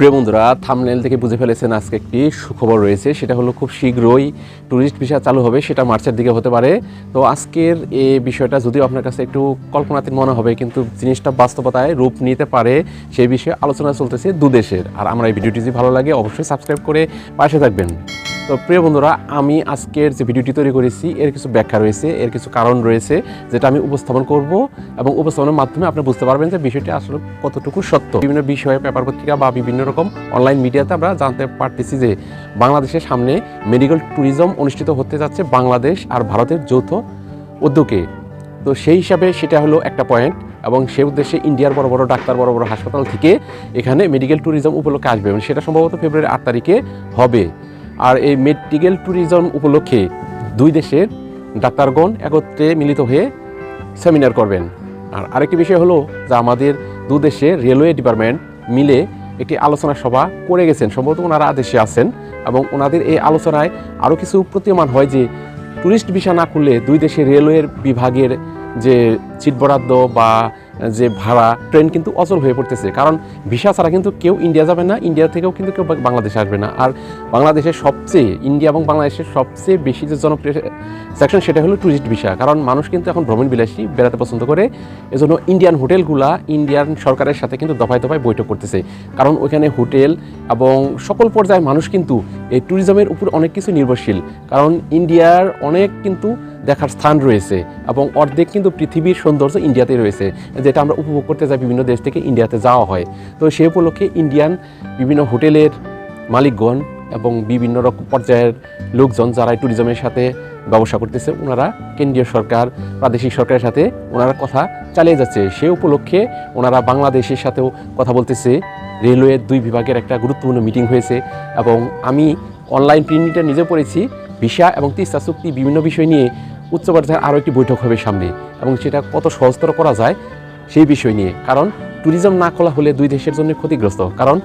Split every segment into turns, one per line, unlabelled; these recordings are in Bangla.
প্রিয় বন্ধুরা থামনেল থেকে বুঝে ফেলেছেন আজকে একটি সুখবর রয়েছে। সেটা হলো খুব শীঘ্রই ট্যুরিস্ট ভিসা চালু হবে, সেটা মার্চের দিকে হতে পারে। তো আজকের এই বিষয়টা যদিও আপনার কাছে একটু কল্পনাতীত মনে হবে, কিন্তু জিনিসটা বাস্তবতায় রূপ নিতে পারে সেই বিষয়ে আলোচনা চলতেছে দু দেশের আর আমরা এই ভিডিওটি যদি ভালো লাগে, অবশ্যই সাবস্ক্রাইব করে পাশে থাকবেন। তো প্রিয় বন্ধুরা, আমি আজকের যে ভিডিওটি তৈরি করেছি, এর কিছু ব্যাখ্যা রয়েছে, এর কিছু কারণ রয়েছে যেটা আমি উপস্থাপন করব এবং উপস্থাপনের মাধ্যমে আপনি বুঝতে পারবেন যে বিষয়টি আসলে কতটুকু সত্য। বিভিন্ন বিষয়ে পেপার পত্রিকা বা বিভিন্ন রকম অনলাইন মিডিয়াতে আমরা জানতে পারতেছি যে বাংলাদেশের সামনে মেডিকেল ট্যুরিজম অনুষ্ঠিত হতে যাচ্ছে বাংলাদেশ আর ভারতের যৌথ উদ্যোগে। তো সেই হিসাবে সেটা হলো একটা পয়েন্ট এবং সেই উদ্দেশ্যে ইন্ডিয়ার বড় বড় ডাক্তার, বড় বড় হাসপাতাল থেকে এখানে মেডিকেল ট্যুরিজম উপলক্ষে আসবে এবং সেটা সম্ভবত ফেব্রুয়ারি আট তারিখে হবে। আর এই মেডিকেল ট্যুরিজম উপলক্ষে দুই দেশের ডাক্তারগণ একত্রে মিলিত হয়ে সেমিনার করবেন। আর আরেকটি বিষয় হলো যে আমাদের দু দেশে রেলওয়ে ডিপার্টমেন্ট মিলে একটি আলোচনা সভা করে গেছেন। সম্ভবত ওনারা আদেশে আছেন এবং ওনাদের এই আলোচনায় আরও কিছু প্রতীয়মান হয় যে ট্যুরিস্ট ভিসা না করলে দুই দেশের রেলওয়ের বিভাগের যে সিট বরাদ্দ বা যে ভাড়া ট্রেন কিন্তু অচল হয়ে পড়তেছে। কারণ ভিসা ছাড়া কিন্তু কেউ ইন্ডিয়া যাবে না, ইন্ডিয়া থেকেও কিন্তু কেউ বাংলাদেশে আসবে না। আর বাংলাদেশের সবচেয়ে, ইন্ডিয়া এবং বাংলাদেশের সবচেয়ে বেশি যে জনপ্রিয় সেকশন সেটা হলো ট্যুরিস্ট ভিসা কারণ মানুষ কিন্তু এখন ভ্রমণ বিলাসী, বেড়াতে পছন্দ করে। এজন্য ইন্ডিয়ান হোটেলগুলা ইন্ডিয়ান সরকারের সাথে কিন্তু দফায় দফায় বৈঠক করতেছে। কারণ ওইখানে হোটেল এবং সকল পর্যায়ের মানুষ কিন্তু এই ট্যুরিজমের উপর অনেক কিছু নির্ভরশীল। কারণ ইন্ডিয়ার অনেক কিন্তু দেখার স্থান রয়েছে এবং অর্ধেক কিন্তু পৃথিবীর সৌন্দর্য ইন্ডিয়াতে রয়েছে, যেটা আমরা উপভোগ করতে যাই বিভিন্ন দেশ থেকে ইন্ডিয়াতে যাওয়া হয়। তো সেই উপলক্ষে ইন্ডিয়ান বিভিন্ন হোটেলের মালিকগণ এবং বিভিন্ন রকম পর্যায়ের লোকজন যারা ট্যুরিজমের সাথে ব্যবসা করতেছে, ওনারা কেন্দ্রীয় সরকার, প্রাদেশিক সরকারের সাথে ওনারা কথা চালিয়ে যাচ্ছে। সে উপলক্ষে ওনারা বাংলাদেশের সাথেও কথা বলতেছে। রেলওয়ের দুই বিভাগের একটা গুরুত্বপূর্ণ মিটিং হয়েছে এবং আমি অনলাইন প্রিন্টিংটা নিজে পড়েছি। ভিসা এবং তিস্তা চুক্তি বিভিন্ন বিষয় নিয়ে উচ্চ পর্যায়ে আরও একটি বৈঠক হবে সামনে এবং সেটা কত সহজতর করা যায় সেই বিষয় নিয়ে। কারণ ট্যুরিজম না খোলা হলে দুই দেশের জন্য ক্ষতিগ্রস্ত। কারণ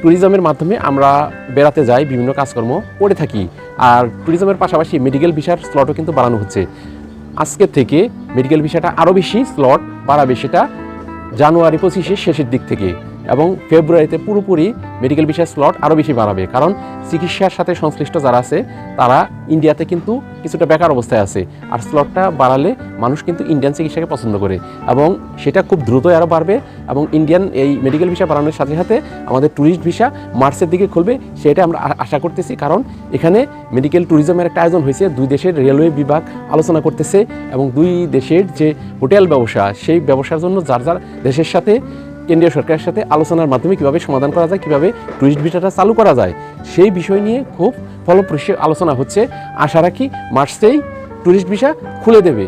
ট্যুরিজমের মাধ্যমে আমরা বেড়াতে যাই, বিভিন্ন কাজকর্ম করে থাকি। আর ট্যুরিজমের পাশাপাশি মেডিকেল ভিসার স্লটও কিন্তু বাড়ানো হচ্ছে। আজকে থেকে মেডিকেল ভিসাটা আরও বেশি স্লট বাড়াবে সেটা জানুয়ারি পঁচিশের শেষের দিক থেকে। এবং ফেব্রুয়ারিতে পুরোপুরি মেডিকেল ভিসার স্লট আরও বেশি বাড়াবে। কারণ চিকিৎসার সাথে সংশ্লিষ্ট যারা আছে, তারা ইন্ডিয়াতে কিন্তু কিছুটা বেকার অবস্থায় আছে। আর স্লটটা বাড়ালে মানুষ কিন্তু ইন্ডিয়ান চিকিৎসাকে পছন্দ করে। এবং সেটা খুব দ্রুতই আরও বাড়বে এবং ইন্ডিয়ান এই মেডিকেল ভিসা বাড়ানোর সাথে সাথে আমাদের ট্যুরিস্ট ভিসা মার্চের দিকে খুলবে, সেটা আমরা আশা করতেছি। কারণ এখানে মেডিকেল ট্যুরিজমের একটা আয়োজন হয়েছে। দুই দেশের রেলওয়ে বিভাগ আলোচনা করতেছে এবং দুই দেশের যে হোটেল ব্যবসা, সেই ব্যবসার জন্য যার যার দেশের সাথে কেন্দ্রীয় সরকারের সাথে আলোচনার মাধ্যমে কীভাবে সমাধান করা যায়, কীভাবে টুরিস্ট ভিসাটা চালু করা যায়, সেই বিষয় নিয়ে খুব ফলপ্রসূ আলোচনা হচ্ছে। আশা রাখি মার্চেই টুরিস্ট ভিসা খুলে দেবে।